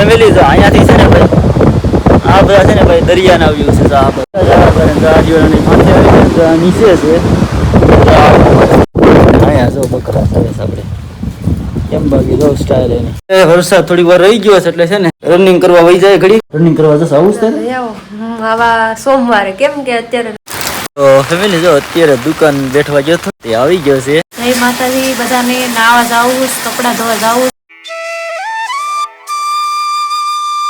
Family જો અહીંયાથી છે ને ભાઈ આ બધા છે ને ભાઈ દરિયાના વ્યૂ છે આ બધા જવા કરે ને આ જીવનની માથે નીચે છે. અહીંયા જો બકરા છે આપણે. કેમ બાકી જો સ્ટાઇલ એની. વરસાદ થોડી વાર રહી ગયો છે એટલે છે ને રનિંગ કરવા વહી જાય ઘડી રનિંગ કરવા જશે આવું થાય આવો. સોમવારે કેમ કે અત્યારે તો ફેમિલી જો અત્યારે દુકાન બેઠવા ગયો તે આવી ગયો છે. જય માતાજી બધાને નાવા જાવું કપડા ધોવા જાવું.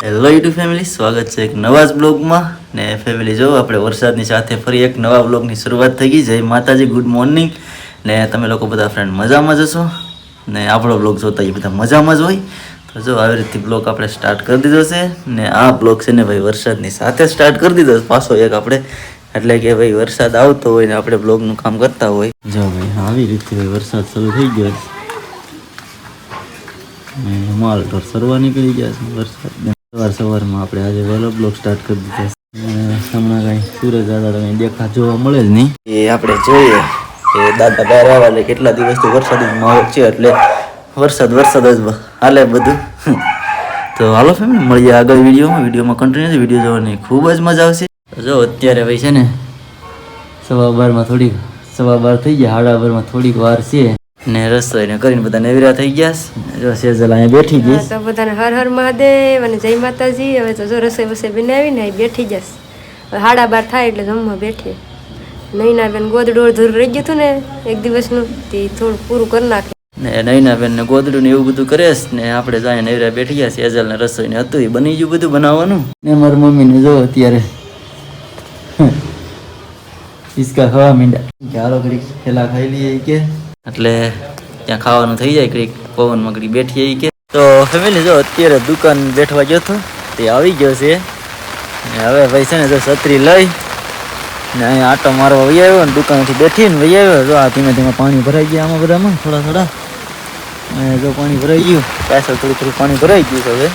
હેલો યુટ્યુબ ફેમિલી સ્વાગત છે એક નવા જ બ્લોગમાં. ને ફેમિલી જો આપણે વરસાદની સાથે ફરી એક નવા બ્લોગની શરૂઆત થઈ ગઈ. જય માતાજી ગુડ મોર્નિંગ ને તમે લોકો બધા ફ્રેન્ડ મજામાં જ હશો? ને આપણો બ્લોગ જોતા એ બધા મજામાં જ હોય. તો જો આવી રીતે બ્લોગ આપણે સ્ટાર્ટ કરી દીધો છે. ને આ બ્લોગ છે ને ભાઈ વરસાદની સાથે સ્ટાર્ટ કરી દીધો પાછો એક આપણે, એટલે કે ભાઈ વરસાદ આવતો હોય ને આપણે બ્લોગનું કામ કરતા હોય. જો ભાઈ, આવી રીતે ભાઈ વરસાદ શરૂ થઈ ગયો છે. માલ ઢોર સરવા નીકળી ગયા છે વરસાદ સવાર સવારમાં આપણે આજે વહેલો બ્લોક સ્ટાર્ટ કરી દીધો. હમણાં કાંઈ સૂરજ દાદા કંઈ દેખા જોવા મળે જ નહીં. એ આપણે જોઈએ કે દાદા બહાર આવ્યા એટલે કેટલા દિવસથી વરસાદી માહોલ છે એટલે વરસાદ વરસાદ જ હાલે બધું. તો હાલો ફેમિલી મળીએ આગળ વિડીયોમાં. વિડીયોમાં કન્ટિન્યુ વીડિયો જોવાની ખૂબ જ મજા આવશે. જો, અત્યારે ભાઈ છે ને સવા બારમાં થોડીક, સવા બાર થઈ ગયા, સાડા બારમાં થોડીક વાર છે. ને રસોઈ ને કરીને બધા નેવરા થઈ ગયા. જો સેજલ અહીંયા બેઠી ગઈ તો બધાને હર હર મહાદેવ અને જય માતાજી. હવે તો જો રસોઈ બસોઈ બનાવીને અહીં બેઠી જશ હવે સાડા બાર થાય એટલે જમવા બેઠી. નૈના બેન ગોદડું અડધું રહી ગયું હતું ને એક દિવસનું તે થોડું પૂરું કરી નાખે. ને નૈના બેન ને ગોદડું ને એવું બધું કરે ને આપણે જાય નેવરા બેઠી ગયા સેજલ ને રસોઈ ને હતું એ બની ગયું બધું બનાવવાનું. ને મારી મમ્મી ને જો અત્યારે હિસકા ખાવા માંડ્યા. ચાલો ઘડી ખેલા ખાઈ લઈએ કે એટલે ત્યાં ખાવાનું થઈ જાય કંઈક પવનમાં મગડી બેઠી ઈ કે. તો ફેમિલી જો અત્યારે દુકાન બેઠવા ગયો હતો, તે આવી ગયો છે. હવે ભાઈ છે ને જો છત્રી લઈ, ને અહીંયા આટો મારવા વહી આવ્યો ને દુકાનથી બેઠીને વહી આવ્યો. જો આ ધીમે ધીમે પાણી ભરાઈ ગયા આમાં બધામાં, થોડા થોડા. જો પાણી ભરાઈ ગયું, પાછળ થોડું થોડું પાણી ભરાઈ ગયું હવે.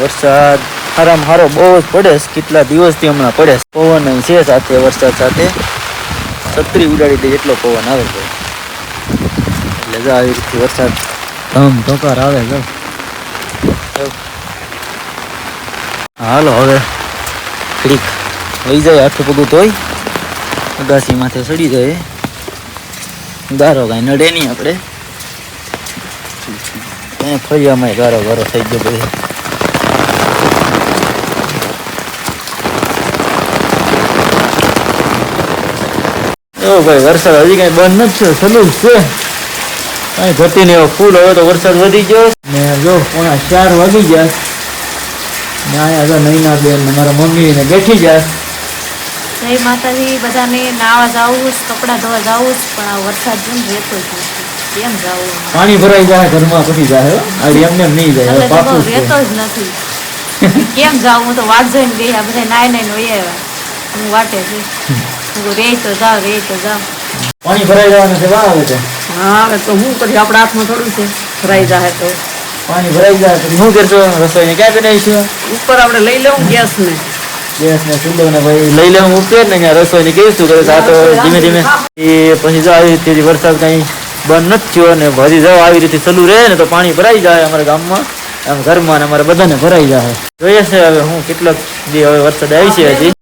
વરસાદ સારામાં હારો બહુ જ પડે છે, કેટલા દિવસથી હમણાં પડે છે. પવન છે સાથે, વરસાદ સાથે. છત્રી ઉડાડી દે એટલો પવન આવે છે. એટલે જો આવી રીતે વરસાદ. ધમ ધોકાર આવે જો. હાલો હવે ક્લિક વહી જાય હાથ પગું ધોઈ. અગાસી માથે ચડી જાય. ગારો કાંઈ નડે નહીં આપણે. ફરી અમે ગારો ગારો થઈ ગયો બધે. ઓ ભાઈ વરસાદ હજી કઈ બંધ નથી થયો જ છે. કઈ ઘટી ને ફૂલ હવે તો વરસાદ વધી ગયો. ને જો પોણા ચાર વાગી ગયા. ને અહીંયા જો નૈના બેન ને મારા મમ્મી ને બેઠી ગયા. જય માતાજી બધાને નાવા જાવું કપડા ધોવા જાવું પણ આ વરસાદ જેમ રહેતો જ કેમ જાવું? પાણી ભરાઈ જાય ઘરમાં પછી જાય. આ એમને એમ નહીં જાય તો પાકું જ. રહેતો જ નથી. કેમ જાવું? હું તો વાત જોઈને આ બધા નાય નાય નો હું વાટે છે. રે તો જાવ રે તો જાવ પાણી ભરાઈ જવાનું છે વાહ આવે છે. હા હવે તો હું કરી આપણા હાથમાં થોડું છે. ભરાઈ જાય તો. પાણી ભરાઈ જાય તો શું કરશો રસોઈને ક્યાં બનાવીશું ઉપર આપણે લઈ લેવું ગેસ ને ગેસ ને ચૂલો ને ભાઈ લઈ લેવું ઉપેર ને અહીંયા રસોઈની કહીશું કે આ તો ધીમે ધીમે. એ પછી જો આવી રીતે વરસાદ કઈ બંધ નથી થયો ને હજી જો આવી રીતે ચાલુ રહે ને તો પાણી ભરાઈ જાય અમારા ગામમાં. આમ ઘરમાં ને અમારા બધાને ભરાઈ જાય જોઈએ છે હવે હું કેટલોક જે હવે વરસાદ આવી છે હજી.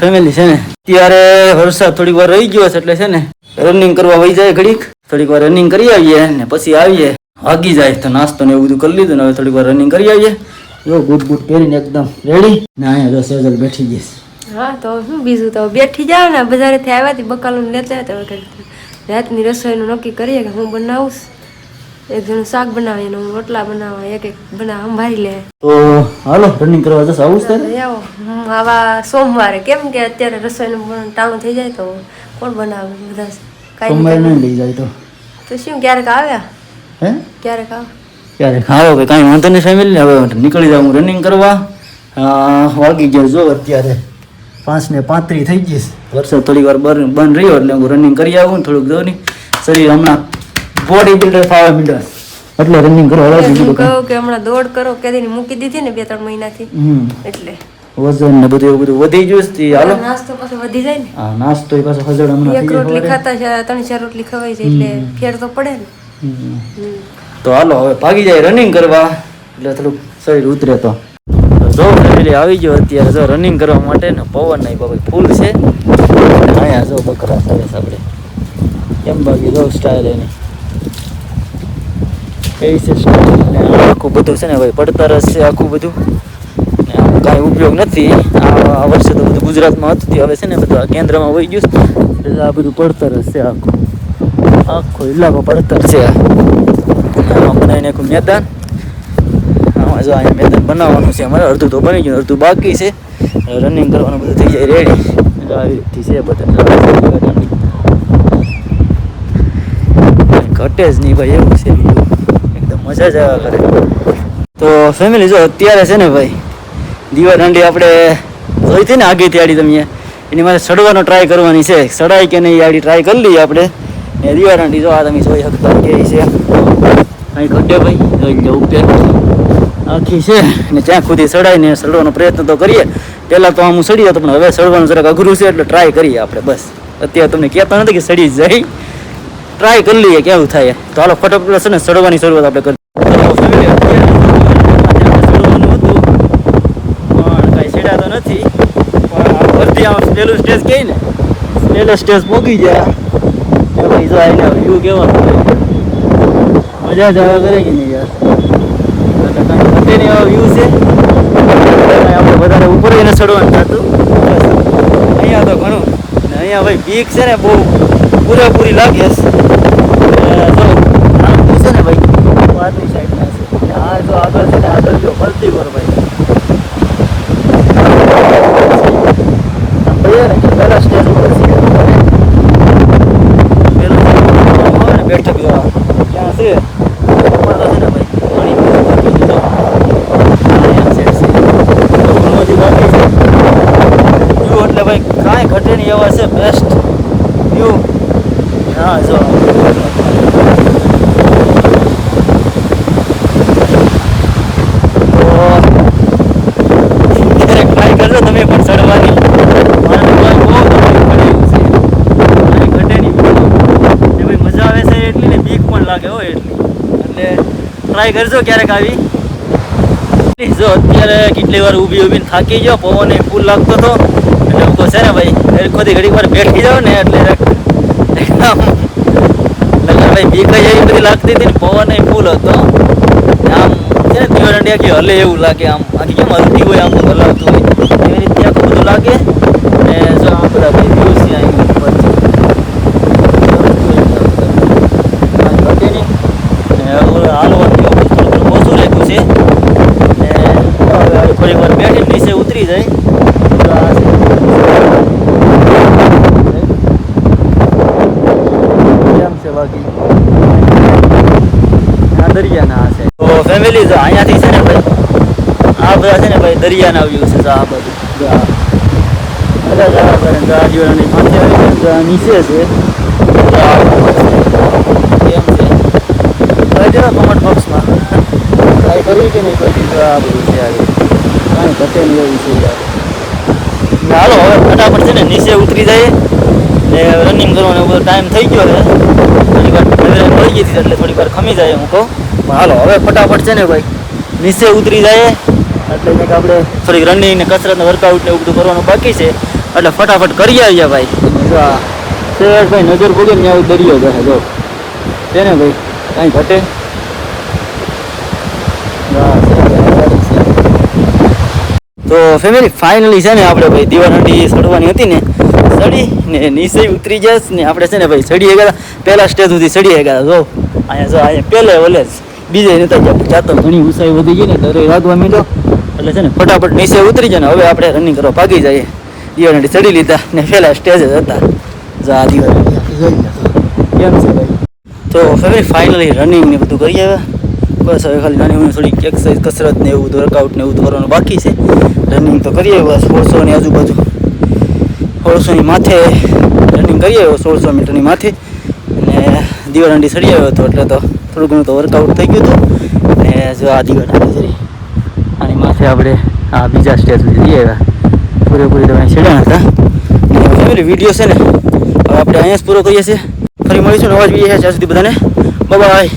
ફેમિલી છે ને ત્યારે વરસાદ થોડીક વાર રહી ગયો છે એટલે છે ને રનિંગ કરવા વહી જાય ઘડીક. થોડીક વાર રનિંગ કરી આવીએ ને પછી આવીએ. વાગી જાય તો નાસ્તો ને એવું બધું કરી લીધું ને હવે થોડીક વાર રનિંગ કરી આવીએ. જો બૂટ બૂટ પહેરીને એકદમ રેડી ને અહીંયા જો સેજલ બેઠી ગઈ હા, તો શું બીજું? તો બેઠી જાવ ને, બજારેથી આવ્યા હતી બકાલું લેતા હતા રાતની રસોઈનું નક્કી કરીએ કે હું બનાવું એક જણ શાક બનાવે હું રોટલા બનાવવા એક એક બનાવ સંભાળી લે. તો હાલો રનિંગ કરવા જશે? આવું જ આવો આવા સોમવારે કેમ કે અત્યારે રસોઈનું ટાણું થઈ જાય તો કોણ બનાવે બધા? કાંઈ સોમવારે નહીં લઈ જાય તો? તો શું ક્યારેક આવ્યા? હે? ક્યારેક આવ. ક્યારે ખાવો કે કાંઈ વાંધો નહીં ફેમિલી હવે નીકળી જાઉં રનિંગ કરવા. વાગી ગયો જો અત્યારે. પાંચ ને પાંત્રીસ થઈ ગઈશ વરસાદ થોડી વાર બંધ રહ્યો એટલે હું રનિંગ કરી આવું થોડુંક જો નહીં. શરીર હમણાં બોડી બિલ્ડર થવા માંડ્યો એટલે રનિંગ કરો હવે બીજું કહું કે હમણાં દોડ કરો કેદીની મૂકી દીધી ને બે ત્રણ મહિનાથી એટલે. વજન ને બધું એવું બધું વધી ગયું છે. હાલો. નાસ્તો પાછો વધી જાય ને. હા નાસ્તો પાછો હજળ હમણાં એક રોટલી ખાતા છે ત્રણ ચાર રોટલી ખવાય છે એટલે ફેર તો પડે ને. તો હાલો હવે ભાગી જાય રનિંગ કરવા. એટલે થોડુંક શરીર ઉતરે તો. જો ફેમિલી આવી ગયો અત્યારે જો રનિંગ કરવા માટે ને પવન નહીં બાબા ફૂલ છે. અહીંયા જો બકરા સરસ આપણે. કેમ બાકી જો સ્ટાઇલ એની? કઈ છે આખું બધું છે ને ભાઈ પડતરસ છે આખું બધું. કાંઈ ઉપયોગ નથી. આ વર્ષે તો બધું ગુજરાતમાં હતું હવે છે ને બધું કેન્દ્રમાં વહી ગયું. એટલે આ બધું પડતરસ છે આખું. આખો ઇલાકો પડતર છે આમાં બનાવીને આખું મેદાન. આમાં જો અહીંયા મેદાન બનાવવાનું છે અમારે. અડધું તો બની ગયું અડધું બાકી છે. રનિંગ કરવાનું બધું થઈ જાય રેડી એટલે છે બધા. ઘટે જ નહીં ભાઈ, એવું છે બીજું મજા જ આવ્યા કરે. તો ફેમિલી જો અત્યારે છે ને ભાઈ, દીવા દાંડી આપણે જોઈ હતી ને આગી આડી તમે એની મારે સડવાનો ટ્રાય કરવાની છે. સડાય કે નહીં આડી ટ્રાય કરી લઈએ આપણે. ને દીવા દાંડી જો આ તમે જોઈ શકતા કે છે. અહીં ખડ્ડે ભાઈ જોઈ લો ઉપર. આખી છે. ને ત્યાં સુધી ને ચડવાનો પ્રયત્ન તો કરીએ. પહેલાં તો આમ ચડી જતો, પણ હવે સડવાનું જરાક અઘરું છે એટલે ટ્રાય કરીએ આપણે, બસ. અત્યારે તમને કહેતા નથી કે સડી જાય. ટ્રાય કરી લઈએ, કેવું થાય તો હાલો, ફટાફટ છે ને ચડવાની શરૂઆત આપણે કરી. નથી પણ ફરતી આમ પહેલું સ્ટેજ કહે ને પહેલો સ્ટેજ પોગી ગયા ભાઈ જો વ્યૂ કેવો મજા જ કરે કે નહીં યાર નહીં એવા વ્યૂ છે આપણે વધારે ઉપર એને ચડવાનું થતું અહીંયા તો ઘણું અહીંયા ભાઈ બીક છે ને બહુ. પૂરેપૂરી લાગે છે જો છે ને ભાઈ પાછલી સાઈડના છે. આ જો આગળ છે ને આગળ જો ફરતી પર ભાઈ. ને પહેલા સ્ટેજ ઉપર છે. બેઠક ક્યાં છે? એટલે ભાઈ, કાંઈ ઘટે નહીં, એવા છે બેસ્ટ વ્યૂ હા, જો. ટ્રાય કરજો ક્યારેક આવી. જો, અત્યારે કેટલી વાર ઊભી ઊભીને થાકી ગયો, પવન ફૂલ લાગતો હતો. એટલે હું તો છે ને ભાઈ ખોદી ઘડીક વાર બેઠી જાઓ ને એટલે એકદમ લાગતી હતી ને પવન એ ફૂલ હતો આમ છે દિવાળી આખી હલે એવું લાગે આમ આખી કેમ હલતી હોય આમ હલાવતું હોય એવી રીતે આખું લાગે ને જો આ બધા ઓછું રાખ્યું છે ને થોડીક વાર બેઠીને નીચે ઉતરી જાય તો આ છે. કેમ છે બાકી આ દરિયાના આ છે તો ફેમિલી જો અહીંયાથી છે ને ભાઈ આ બધા છે ને ભાઈ દરિયાના વ્યૂ છે આ બધું. બધા જ આવા કરે ને જો આ દિવાળાની માથે આવી જાય ને જો આ નીચે છે. એમ છે. જરા કમેન્ટ બોક્સમાં ટ્રાય કરવી કે નહીં કરવી તો આ બધું છે આવી કાંઈ ઘટે નહીં એવું છે હાલો હવે ફટાફટ છે ને નીચે ઉતરી જાય ને રનિંગ કરવાનો બધો ટાઈમ થઈ ગયો છે. થોડીક વાર મળી ગઈ હતી એટલે થોડીક વાર ખમી જાય હું કહું. હાલો, હવે ફટાફટ છે ને ભાઈ, નીચે ઉતરી જાય એટલે કંઈક આપણે થોડીક રનિંગ ને કસરત ને વર્કઆઉટ ને એવું બધું કરવાનું બાકી છે. એટલે ફટાફટ કરી આવીએ ભાઈ. આ ભાઈ, નજર પડી ને આવું દરિયો જશે જો. છે ને ભાઈ, કાંઈ ઘટે? તો ફેમિલી ફાઇનલી છે ને આપણે ભાઈ દીવાનંડી ચડવાની હતી ને ચડી ને નીચે ઉતરી જશ ને આપણે છે ને ભાઈ ચડીએ ગયા પહેલા સ્ટેજ સુધી ચડીએ ગયા જો. અહીંયા જો, અહીંયા પહેલે ઓલે જ. બીજે નતા ગયા. જાતો ઘણી ઊંચાઈ વધી ગઈ ને દરે લાગવા માંડ્યો. એટલે છે ને ફટાફટ નીચે ઉતરી જાય ને હવે આપણે રનિંગ કરવા ભાગી જઈએ. દીવાનંડી ચડી લીધા ને પહેલાં સ્ટેજ જ હતા. જા લો. કેમ છે ભાઈ? તો હવે ફાઇનલી રનિંગ ને બધું કરી આવ્યા. બસ હવે ખાલી નાની નાની થોડીક એક્સરસાઇઝ કસરત ને એવું બધું વર્કઆઉટ ને એવું કરવાનું બાકી છે. રનિંગ તો કરીએ બસ સોળસોની આજુબાજુ. સોળસોની માથે રનિંગ કરીએ સોળસો મીટરની માથે. અને દીવાદાંડી ચડી આવ્યો હતો એટલે તો થોડું ઘણું તો વર્કઆઉટ થઈ ગયું હતું. ને જો આ દીવાદાંડી જરી આની માથે આપણે આ બીજા સ્ટેજ સુધી જઈ આવ્યા પૂરેપૂરી તમે છેડ્યા હતા ફેમિલી વીડિયો છે ને હવે આપણે અહીંયા જ પૂરો કરીએ છીએ. ફરી મળીશું નવા જ વીડિયો છે. ત્યાં સુધી બધાને બાય